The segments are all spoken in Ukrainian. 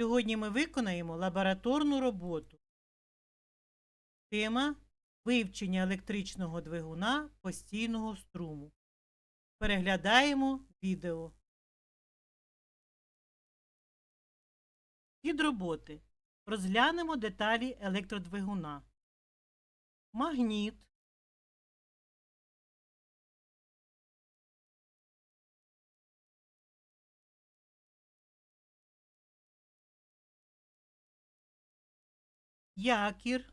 Сьогодні ми виконаємо лабораторну роботу. Тема вивчення електричного двигуна постійного струму. Переглядаємо відео. Від роботи розглянемо деталі електродвигуна. Магніт, якір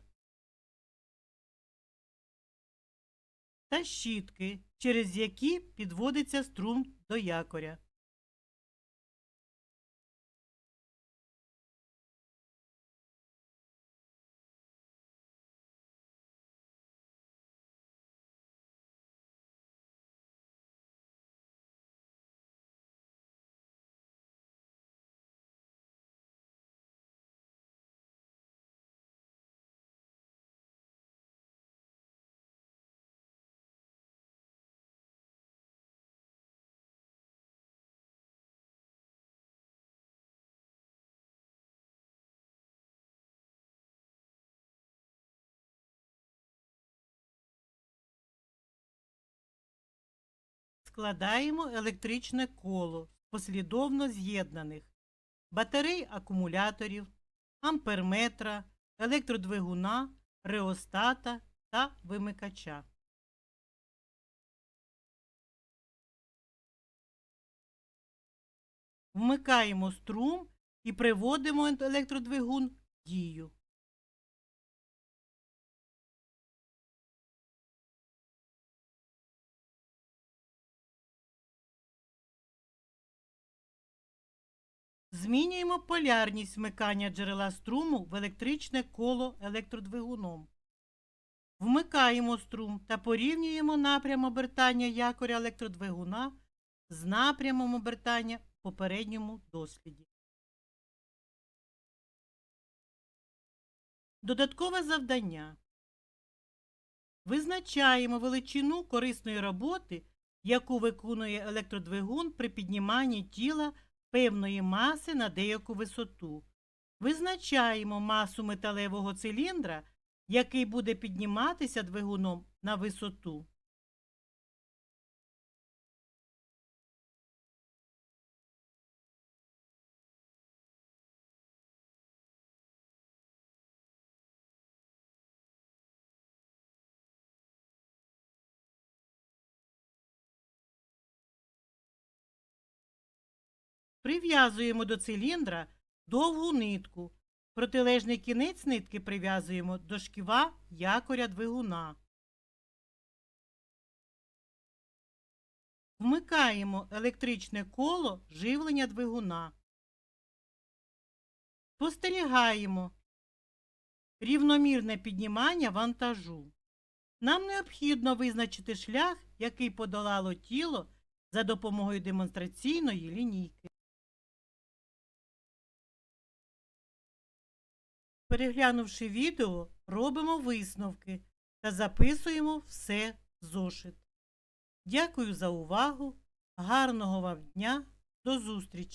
та щітки, через які підводиться струм до якоря. Складаємо електричне коло послідовно з'єднаних батарей акумуляторів, амперметра, електродвигуна, реостата та вимикача. Вмикаємо струм і приводимо електродвигун в дію. Змінюємо полярність вмикання джерела струму в електричне коло електродвигуном. Вмикаємо струм та порівнюємо напрям обертання якоря електродвигуна з напрямом обертання в попередньому досліді. Додаткове завдання. Визначаємо величину корисної роботи, яку виконує електродвигун при підніманні тіла певної маси на деяку висоту. Визначаємо масу металевого циліндра, який буде підніматися двигуном на висоту. Прив'язуємо до циліндра довгу нитку. Протилежний кінець нитки прив'язуємо до шківа якоря двигуна. Вмикаємо електричне коло живлення двигуна. Спостерігаємо рівномірне піднімання вантажу. Нам необхідно визначити шлях, який подолало тіло за допомогою демонстраційної лінійки. Переглянувши відео, робимо висновки та записуємо все в зошит. Дякую за увагу. Гарного вам дня. До зустрічі!